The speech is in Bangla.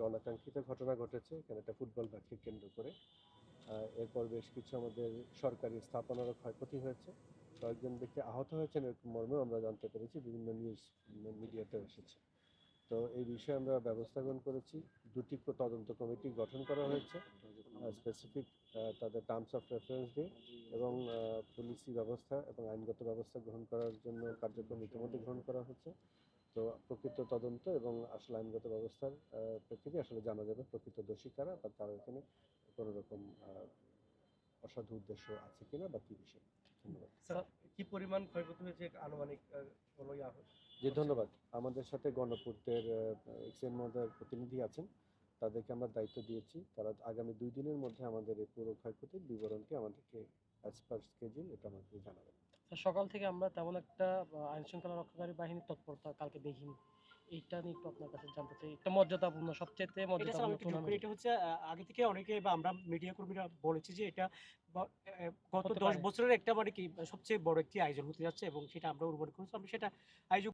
আসলে অনাকাঙ্ক্ষিত ঘটনা ঘটেছে। এখানে একটা ফুটবল ম্যাচকে কেন্দ্র করে। এরপর বেশ কিছু আমাদের সরকারি স্থাপনারও ক্ষয়ক্ষতি হয়েছে। কয়েকজন ব্যক্তি আহত হয়েছেন এরকম মর্মেও আমরা জানতে পেরেছি। বিভিন্ন নিউজ মিডিয়াতে এসেছে। তো এই বিষয়ে আমরা ব্যবস্থা গ্রহণ করেছি। দুটি তদন্ত কমিটি গঠন করা হয়েছে। স্পেসিফিক তাদের টার্মস অফ রেফারেন্স দিয়ে এবং পুলিশি ব্যবস্থা এবং আইনগত ব্যবস্থা গ্রহণ করার জন্য কার্যক্রম ইতিমধ্যে গ্রহণ করা হচ্ছে। তো প্রকৃত তদন্ত এবং আসলে আইনগত ব্যবস্থার প্রেক্ষিতে আসলে জানা যাবে প্রকৃত দোষী কারা বা তারা এখানে কোনো রকম অসাধু উদ্দেশ্য আছে কিনা বা কি বিষয়ে। ধন্যবাদ। কি পরিমাণ ক্ষয়ক্ষতি হয়েছে আনুমানিক জি ধন্যবাদ। আমাদের সাথে গণপূর্তের এক্সএন মহোদয়ের প্রতিনিধি আছেন। তাদেরকে আমরা দায়িত্ব দিয়েছি। তারা আগামী দুই দিনের মধ্যে আমাদের এই পুরো ক্ষয়ক্ষতির বিবরণটি আমাদেরকে অ্যাজ পার স্কেজুল এটা আমাদেরকে জানাবেন। সকাল থেকে আমরা তেমন একটা আইন শৃঙ্খলা রক্ষাকারী বাহিনীর তৎপরতা কালকে দেখিনি। এইটা নিয়ে একটু আপনার কাছে জানতে চাই। একটা মর্যাদাপূর্ণ সবচেয়ে এটা মর্যাদাপূর্ণ এটা হচ্ছে আগে থেকে অনেকে বা আমরা মিডিয়া কর্মীরা বলেছি যে এটা গত দশ। বছরের একটা মানে কি সবচেয়ে বড় একটি আয়োজন হতে যাচ্ছে এবং সেটা আমরা অনুমান করেছি। আমরা সেটা আয়োজন